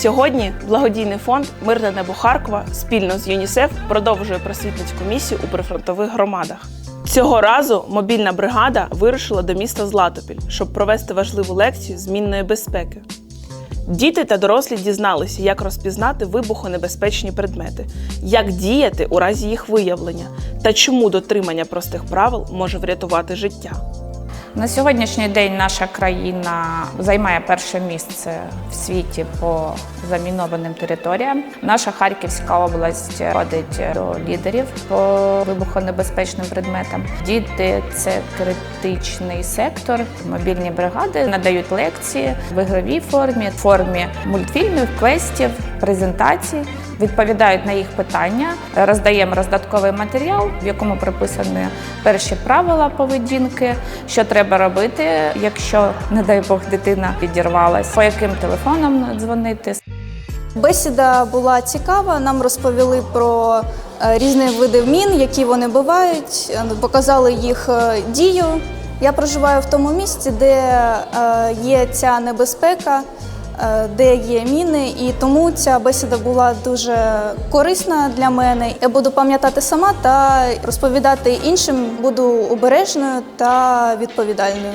Сьогодні благодійний фонд Мирне небо Харкова спільно з ЮНІСЕФ продовжує просвітницьку місію у прифронтових громадах. Цього разу мобільна бригада вирушила до міста Златопіль, щоб провести важливу лекцію змінної безпеки. Діти та дорослі дізналися, як розпізнати вибухонебезпечні предмети, як діяти у разі їх виявлення та чому дотримання простих правил може врятувати життя. На сьогоднішній день наша країна займає перше місце в світі по замінованим територіям. Наша Харківська область входить до лідерів по вибухонебезпечним предметам. Діти це критичний сектор. Мобільні бригади надають лекції в ігровій формі, формі мультфільмів, квестів, презентацій. Відповідають на їх питання, роздаємо роздатковий матеріал, в якому прописані перші правила поведінки, що треба робити, якщо, не дай Бог, дитина підірвалась, по яким телефонам дзвонити. Бесіда була цікава. Нам розповіли про е, різні види мін, які вони бувають, е, показали їх е, дію. Я проживаю в тому місці, де е, є ця небезпека, е, де є міни, і тому ця бесіда була дуже корисна для мене. Я буду пам'ятати сама та розповідати іншим, буду обережною та відповідальною.